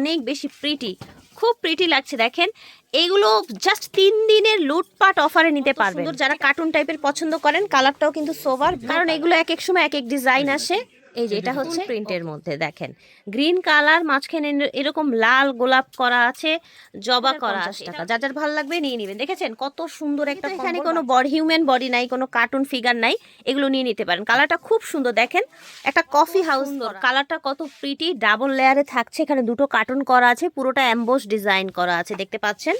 অনেক বেশি প্রিটি খুব প্রিটি লাগছে দেখেন। এগুলো জাস্ট তিন দিনের লুটপাট অফারে নিতে পারবেন। যারা কার্টুন টাইপের পছন্দ করেন কালারটাও কিন্তু সোভার কারণ এগুলো এক এক সময় এক এক ডিজাইন আসে। এই যে এটা হচ্ছে প্রিন্টের মধ্যে দেখেন। গ্রিন কালার মাঝখানে এরকম লাল গোলাপ করা আছে জবা করা আছে। টাকা। যার যার ভালো লাগবে নিয়ে নেবেন। দেখেছেন কত সুন্দর একটা এখানে কোনো বডি হিউম্যান বডি নাই কোনো কার্টুন ফিগার নাই এগুলো নিয়ে নিতে পারেন। কালারটা খুব সুন্দর দেখেন। একটা কফি হাউস কালারটা কত প্রিটি ডাবল লেয়ারে থাকছে এখানে দুটো কার্টুন করা আছে পুরোটা অ্যাম্বোস ডিজাইন করা আছে দেখতে পাচ্ছেন?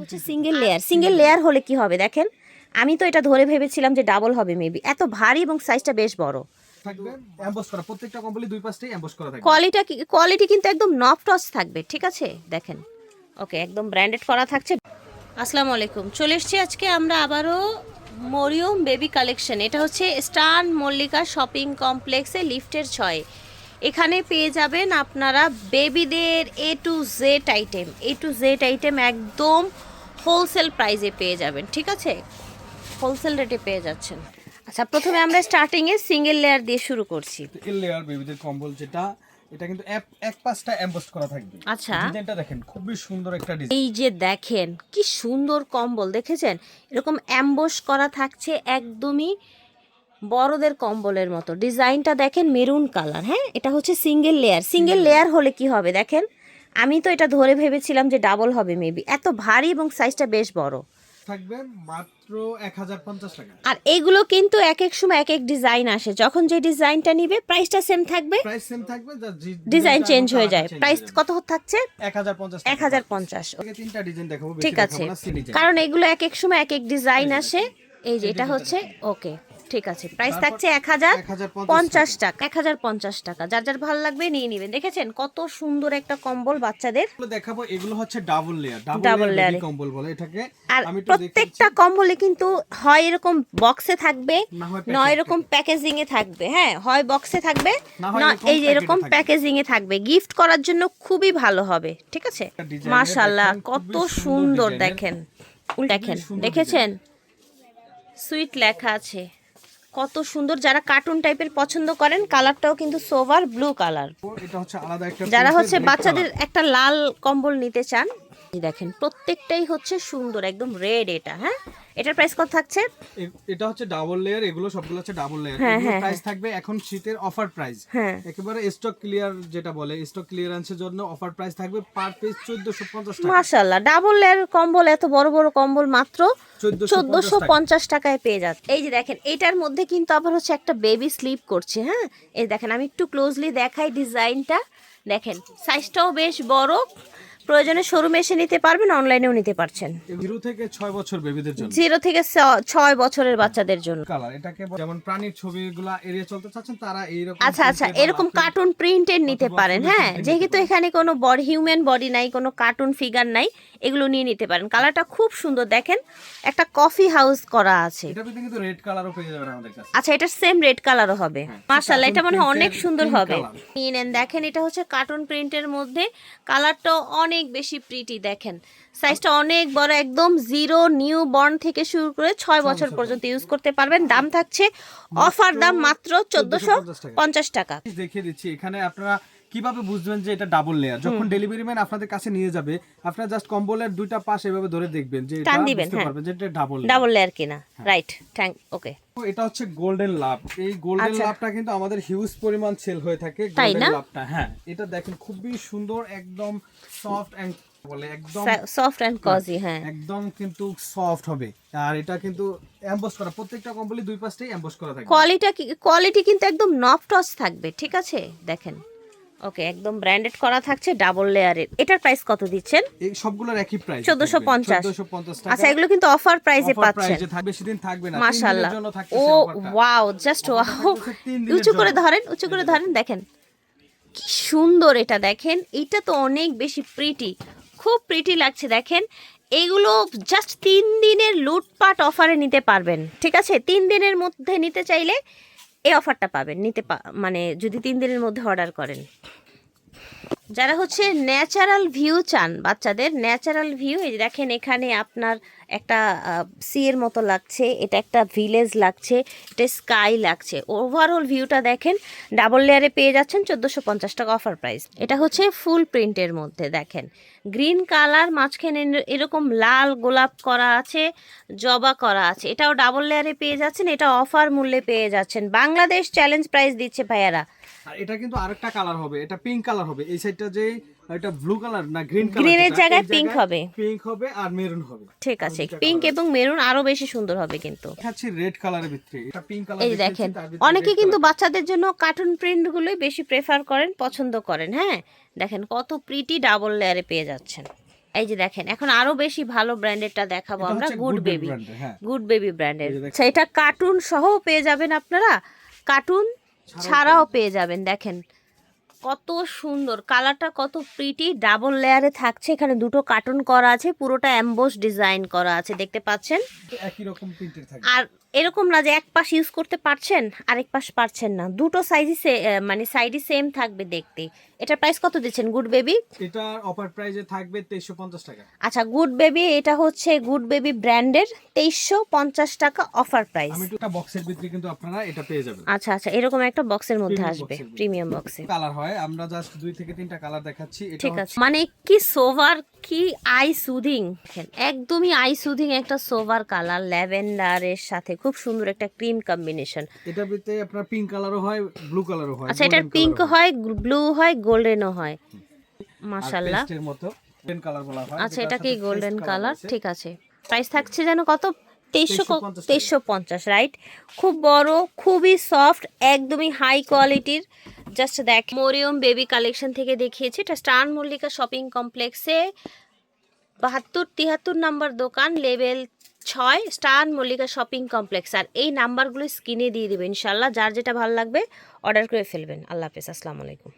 হচ্ছে সিঙ্গেল লেয়ার সিঙ্গেল লেয়ার হলে কি হবে দেখেন? আমি তো এটা ধরে ভেবেছিলাম যে ডাবল হবে মেবি এত ভারী এবং সাইজটা বেশ বড়। থাকবে এমবস করা। প্রত্যেকটা কম্বলি দুই পাশটাই এমবস করা থাকবে। কোয়ালিটি কোয়ালিটি কিন্তু একদম নফটস থাকবে ঠিক আছে? দেখেন। ওকে একদম ব্র্যান্ডেড করা থাকছে। আসসালামু আলাইকুম। চলে এসেছি আজকে আমরা আবারও মরিয়ম বেবি কালেকশন এটা হচ্ছে স্টান মল্লিকা শপিং কমপ্লেক্সে লিফটের ছয়। এখানে পেয়ে যাবেন আপনারা বেবিদের A to Z item A to Z item একদম হোলসেল প্রাইসে পেয়ে যাবেন ঠিক আছে? হোলসেল রেটে পেয়ে যাচ্ছেন। আচ্ছা প্রথমে আমরা স্টার্টিংয়ে সিঙ্গেল লেয়ার দিয়ে শুরু করছি। সিঙ্গেল লেয়ার বেবিদের কম্বল যেটা এটা কিন্তু এক- পাশটা এমবস করা থাকবে। আচ্ছা। ডিজাইনটা দেখেন খুবই সুন্দর একটা ডিজাইন এই যে দেখেন কি সুন্দর কম্বল দেখেছেন? এরকম অ্যাম্বোস করা থাকছে একদমই বড়দের কম্বলের মতো। ডিজাইনটা দেখেন মেরুন কালার হ্যাঁ? এটা হচ্ছে সিঙ্গেল লেয়ার সিঙ্গেল লেয়ার হলে কি হবে দেখেন? আমি তো এটা ধরে ভেবেছিলাম যে ডাবল হবে মেবি এত ভারী এবং সাইজটা বেশ বড়। থাকবে মাত্র এক হাজার পঞ্চাশ টাকা। আর এগুলো কিন্তু এক এক সময় এক এক ডিজাইন আসে। যখন যে ডিজাইনটা নিবে প্রাইসটা সেম থাকবে। প্রাইস সেম থাকবে ডিজাইন চেঞ্জ হয়ে যায়। প্রাইস কত থাকছে? এক হাজার পঞ্চাশ এক হাজার পঞ্চাশ। তিনটা ডিজাইন দেখাবো ঠিক আছে। কারণ এগুলো এক এক সময় এক এক ডিজাইন আসে। এই যে এটা হচ্ছে ওকে ঠিক আছে প্রাইস থাকছে এক হাজার পঞ্চাশ টাকা। এক হাজার পঞ্চাশ টাকা। যার যার ভালো লাগবে নিয়ে নেবেন। দেখেছেন কত সুন্দর একটা কম্বল বাচ্চাদের? দেখাবো এগুলো হচ্ছে ডাবল লেয়ার ডাবল লেয়ার কম্বল বলে এটাকে। আর প্রত্যেকটা কম্বলে কিন্তু হয় এরকম বক্সে থাকবে না নয় এরকম প্যাকেজিং এ থাকবে হ্যাঁ হয় বক্সে থাকবে না এই যে এরকম। প্যাকেজিং এ থাকবে। গিফট করার জন্য খুবই ভালো হবে ঠিক আছে? মাশাল্লাহ কত সুন্দর। দেখেন। দেখেন দেখেছেন? সুইট লেখা আছে। কত সুন্দর যারা কার্টুন টাইপের পছন্দ করেন কালারটাও কিন্তু সোভার ব্লু কালার এটা হচ্ছে আলাদা একটা যারা হচ্ছে বাচ্চাদের একটা লাল কম্বল নিতে চান দেখেন প্রত্যেকটাই হচ্ছে সুন্দর একদম রেড এটা হ্যাঁ? এটার প্রাইস কত থাকছে? এটা হচ্ছে ডাবল লেয়ার এগুলো সবগুলো হচ্ছে ডাবল লেয়ার এগুলো প্রাইস থাকবে এখন শীতের অফার প্রাইস হ্যাঁ। একেবারে স্টক ক্লিয়ার যেটা বলে স্টক ক্লিয়ারেন্সের জন্য অফার প্রাইস থাকবে পার পিস 1450 টাকা। মাশাল্লাহ ডাবল লেয়ার কম্বল এত বড় বড় কম্বল মাত্র 1450 চোদ্দশো পঞ্চাশ টাকায় পেয়ে যাচ্ছে। এই যে দেখেন এটার মধ্যে কিন্তু আবার হচ্ছে একটা বেবি স্লিপ করছে হ্যাঁ? এই দেখেন আমি একটু ক্লোজলি দেখাই ডিজাইনটা দেখেন সাইজটাও বেশ বড়। প্রয়োজনে শোরুমে এসে নিতে পারবেন অনলাইনেও নিতে পারছেন। জিরো থেকে 6 বছর বেবিদের জন্য। জিরো থেকে ছয় বছরের বাচ্চাদের জন্য। কালার এটাকে যেমন প্রাণীর ছবিগুলো এড়িয়ে চলতে চাচ্ছেন তারা এইরকম আচ্ছা আচ্ছা এরকম কার্টুন প্রিন্টেড নিতে পারেন হ্যাঁ যেহেতু এখানে কোনো বডি হিউম্যান বডি নাই কোনো কার্টুন ফিগার নাই এগুলো নিয়ে নিতে পারেন। কালারটা খুব সুন্দর দেখেন একটা কফি হাউস করা আছে। ভিতরে কিন্তু রেড কালারও পেয়ে যাবেন আমাদের কাছে। আচ্ছা এটা সেম রেড কালারও হবে। মাশাআল্লাহ এটা মনে হয় অনেক সুন্দর হবে। নিয়ে নেন দেখেন এটা হচ্ছে কার্টুন প্রিন্টের মধ্যে। কালারটা অনেক বেশি প্রিটি দেখেন। সাইজটা অনেক বড় একদম জিরো নিউ বর্ন থেকে শুরু করে ছয় বছর পর্যন্ত ইউজ করতে পারবেন। দাম থাকছে অফার দাম মাত্র চোদ্দশো পঞ্চাশ টাকা। দেখিয়ে দিচ্ছি এখানে আপনারা কীভাবে বুঝবেন যে এটা ডাবল লেয়ার যখন ডেলিভারি ম্যান আপনাদের কাছে নিয়ে যাবে আপনারা জাস্ট কম্বলের দুইটা পাশ এভাবে ধরে দেখবেন যে এটা বুঝতে হ্যাঁ। পারবেন যে এটা ডাবল ডাবল লেয়ার কিনা। রাইট থ্যাংক ওকে এটা হচ্ছে গোল্ডেন লাভ এই গোল্ডেন আচ্ছা। লাভটা কিন্তু আমাদের হিউজ পরিমাণ সেল হয়ে থাকে গোল্ডেন লাভটা হ্যাঁ এটা দেখেন খুবই সুন্দর একদম সফট এন্ড বলে একদম সফট এন্ড কজি হ্যাঁ একদম কিন্তু সফট হবে। আর এটা কিন্তু এমবস করা প্রত্যেকটা কোম্পানি দুই পাশটাই এমবস করা থাকে কোয়ালিটি কোয়ালিটি কিন্তু একদম নফটস থাকবে ঠিক আছে? দেখেন। ওকে একদম ব্র্যান্ডেড করা থাকছে ডাবল লেয়ারের এটার প্রাইস কত দিচ্ছেন? এই সবগুলোর একই প্রাইস 1450 1450 টাকা। আচ্ছা এগুলো কিন্তু অফার প্রাইসে পাচ্ছেন। price থাকবে বেশি দিন থাকবে না। মাশাআল্লাহ। ও ওয়াও জাস্ট ওয়াও উঁচু করে ধরেন উঁচু করে ধরেন দেখেন। কি সুন্দর এটা দেখেন। এটা তো অনেক বেশি প্রিটি খুব প্রিটি লাগছে দেখেন। এগুলো জাস্ট তিন দিনের লুটপাট অফারে নিতে পারবেন। ঠিক আছে? তিন দিনের মধ্যে নিতে চাইলে এই অফারটা পাবেন নিতে মানে যদি তিন দিনের মধ্যে অর্ডার করেন। যারা হচ্ছে ন্যাচারাল ভিউ চান বাচ্চাদের ন্যাচারাল ভিউ এই দেখেন এখানে আপনার একটা সি এর মতো লাগছে, এটা একটা ভিলেজ লাগছে, এটা স্কাই লাগছে। ওভারঅল ভিউটা দেখেন ডাবল লেয়ারে পেয়ে যাচ্ছেন চোদ্দোশো পঞ্চাশ টাকা অফার প্রাইস এটা হচ্ছে ফুল প্রিন্টের মধ্যে দেখেন। গ্রিন কালার মাঝখানে এরকম লাল গোলাপ করা আছে, জবা করা আছে। এটাও ডাবল লেয়ারে পেয়ে যাচ্ছেন, এটা অফার মূল্যে পেয়ে যাচ্ছেন। বাংলাদেশ চ্যালেঞ্জ প্রাইস দিচ্ছে ভাইয়ারা। আর এটা কিন্তু আরেকটা কালার হবে এটা পিঙ্ক কালার হবে। এই সাইডটা যে এটা ব্লু কালার না গ্রিন কালারের জায়গায় পিঙ্ক হবে। পিঙ্ক হবে আর মেরুন হবে। ঠিক আছে পিঙ্ক এবং মেরুন আরও বেশি সুন্দর হবে কিন্তু। দেখাচ্ছি রেড কালারের ভিতরে এটা পিঙ্ক কালার এই দেখেন অনেকে কিন্তু বাচ্চাদের জন্য কার্টুন প্রিন্টগুলোই বেশি প্রেফার করেন পছন্দ করেন হ্যাঁ? দেখেন কত প্রিটি ডাবল লেয়ারে পেয়ে যাচ্ছেন। এই যে দেখেন এখন আরও বেশি ভালো ব্র্যান্ডেরটা দেখাবো আমরা গুড বেবি। গুড বেবি ব্র্যান্ডের। আচ্ছা এটা কার্টুন সহ পেয়ে যাবেন আপনারা। কার্টুন ছাড়াও পেয়ে যাবেন দেখেন। কত সুন্দর কালারটা কত প্রিটি ডাবল লেয়ারে থাকছে। এখানে দুটো কার্টুন করা আছে পুরোটা অ্যাম্বোস ডিজাইন করা আছে দেখতে পাচ্ছেন? একই রকম প্রিন্টের থাকে আর এরকম না যে এক পাশ ইউজ করতে পারছেন আরেক পাশ পারছেন না। দুটো সাইজই মানে সাইডই সেম থাকবে দেখতে। এটার প্রাইস কত দিচ্ছেন গুড বেবি এটা অফার প্রাইসে থাকবে 2350 টাকা। আচ্ছা গুড বেবি এটা হচ্ছে গুড বেবি ব্র্যান্ডের তেইশশো পঞ্চাশ টাকা অফার প্রাইস আমি একটা বক্সের ভিতরে কিন্তু আপনারা এটা পেয়ে যাবেন। আচ্ছা আচ্ছা এরকম একটা বক্সের মধ্যে আসবে। প্রিমিয়াম বক্সে কালার হয় আমরা জাস্ট দুই থেকে তিনটা কালার দেখাচ্ছি। এটা ঠিক আছে। মানে কি সোভার কি আই সুদিং একদমই আই সুদিং একটা সোভার কালার ল্যাভেন্ডারের সাথে। খুব সুন্দর একটা ক্রিম কম্বিনেশন। এটার ভিতরে আপনার পিঙ্ক কালারও হয় ব্লু কালারও হয় আচ্ছা এটার golden পিঙ্ক হয়। ব্লু হয় গোল্ডেনও হয়। আর মাশাল্লাহ পেস্টের মতো গোল্ডেন কালার বলা হয়। আচ্ছা এটা কি গোল্ডেন কালার ঠিক আছে। প্রাইস থাকছে যেন কত? তেইশশো 2350 তেইশশো পঞ্চাশ রাইট খুব বড় খুবই সফট একদমই হাই কোয়ালিটির জাস্ট দেখ মরিয়ম বেবি কালেকশন থেকে দেখিয়েছি। এটা স্টান মল্লিকা শপিং কমপ্লেক্সে বাহাত্তর তিয়াত্তর নাম্বার দোকান লেভেল ছয়, স্টার মল্লিকা শপিং কমপ্লেক্স। আর এই নাম্বারগুলো স্ক্রিনে দিয়ে দেবেন ইনশাল্লাহ যার যেটা ভালো লাগবে, অর্ডার করে ফেলবেন। আল্লাহ হাফেজ, আসসালামু আলাইকুম।